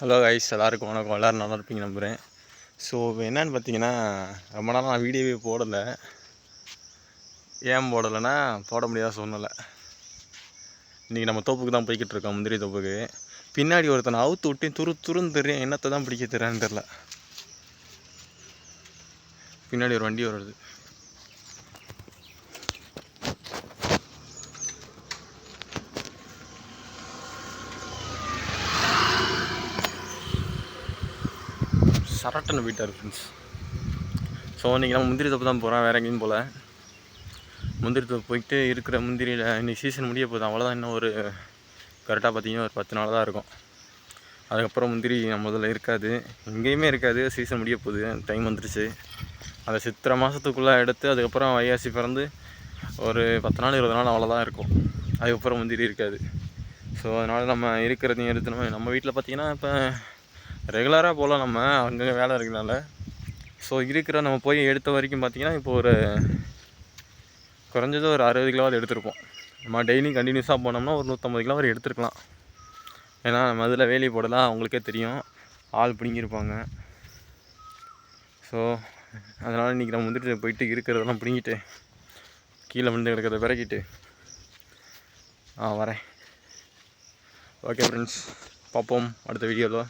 Hello guys எல்லாருக்கும் வணக்கம். எல்லோரும் நல்லா இருப்பீங்க நம்புகிறேன் ஸோ என்னன்னு பார்த்தீங்கன்னா ரொம்ப நாள் நான் வீடியோவே போடலை. ஏன் போடலைன்னா போட முடியாத சூழ்நிலை. இன்றைக்கி நம்ம தோப்புக்கு தான் போய்கிட்டு இருக்கோம் முந்திரி தோப்புக்கு. பின்னாடி ஒருத்தனை அவுத்து விட்டு துரு துருன்னு தெரியும் என்னத்தை தான் பிடிக்க தெரியான்னு தெரில. பின்னாடி ஒரு வண்டி வருது. சரட்டுன்னு போயிட்டார் ஃப்ரெண்ட்ஸ் ஸோ இன்றைக்கி நம்ம முந்திரி தப்பு தான் போகிறோம் வேறு எங்கேயும் போல். முந்திரி தப்பு போய்ட்டு இருக்கிற முந்திரியில் இன்றைக்கி சீசன் முடிய போகுது. அவ்வளோதான் இன்னும் ஒரு கரெக்டாக பார்த்தீங்கன்னா ஒரு பத்து நாள் தான் இருக்கும். அதுக்கப்புறம் முந்திரி முதல்ல இருக்காது. எங்கேயுமே இருக்காது. சீசன் முடிய போகுது. டைம் வந்துருச்சு. அதை சித்திரை மாதத்துக்குள்ளே எடுத்து அதுக்கப்புறம் வையாசி பிறந்து ஒரு பத்து நாள் இருபது நாள் அவ்வளோதான் இருக்கும். அதுக்கப்புறம் முந்திரி இருக்காது. ஸோ அதனால் நம்ம இருக்கிறதையும் எடுத்து நம்ம நம்ம வீட்டில் பார்த்தீங்கன்னா இப்போ ரெகுலராக போகலாம் நம்ம. அங்கங்கே வேலை இருக்கிறனால ஸோ இருக்கிற நம்ம போய் எடுத்த வரைக்கும் பார்த்தீங்கன்னா இப்போ ஒரு குறைஞ்சது ஒரு அறுபது கிலோவாவது எடுத்திருப்போம். நம்ம டெய்லியும் கண்டினியூஸாக போனோம்னா ஒரு நூற்றம்பது கிலோ வரை எடுத்துருக்கலாம். ஏன்னா நம்ம அதில் வேலி போடலாம் அவங்களுக்கே தெரியும். ஆள் பிடுங்கியிருப்பாங்க ஸோ அதனால் இன்றைக்கி நம்ம வந்துட்டு போயிட்டு இருக்கிறதெல்லாம் பிடுங்கிட்டு கீழே விழுந்து கிடக்கிறத பிறக்கிட்டு ஆ வரேன். ஓகே ஃப்ரெண்ட்ஸ் பார்ப்போம் அடுத்த வீடியோவில்